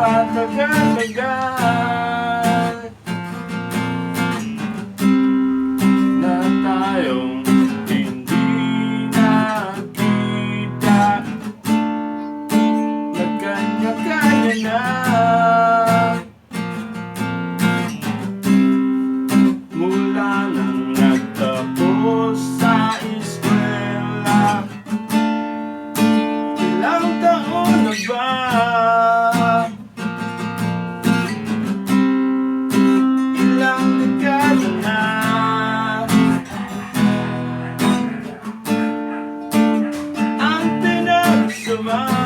matagal-tagal survive.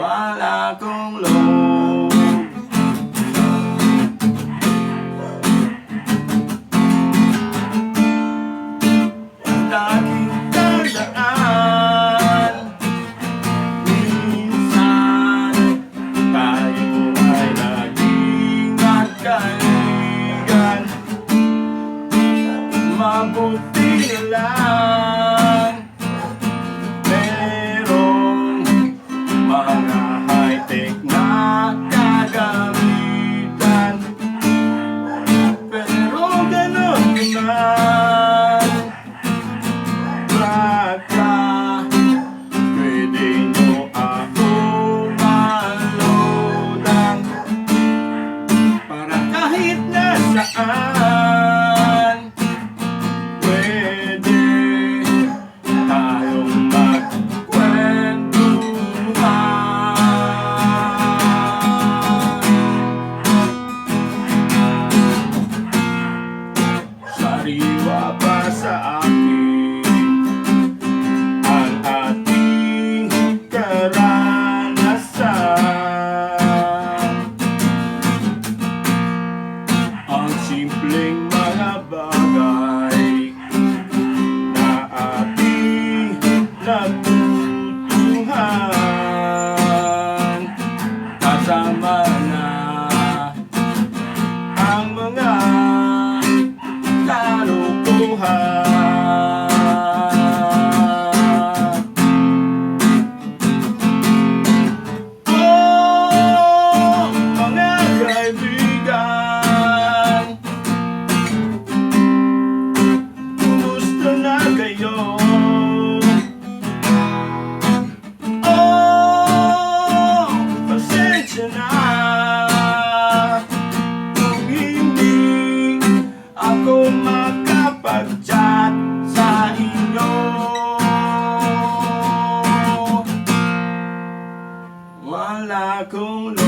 Wala kong loob. Laging tandaan Minsan Tayo ay laging magkaibigan. Mabuti lang. kabuhan kasama na ang mga kalukuhan na. Kung hindi ako makapag-chat sa inyo. Wala kong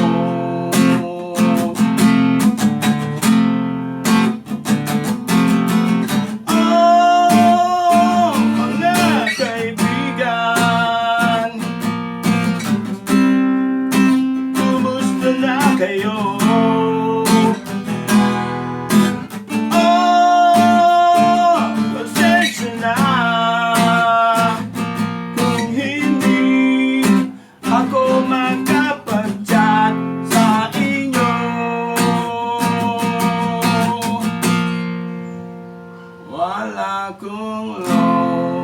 sa'yo. Oh, konsensya na Kung hindi ako makapag-chat sa inyo. Wala kong love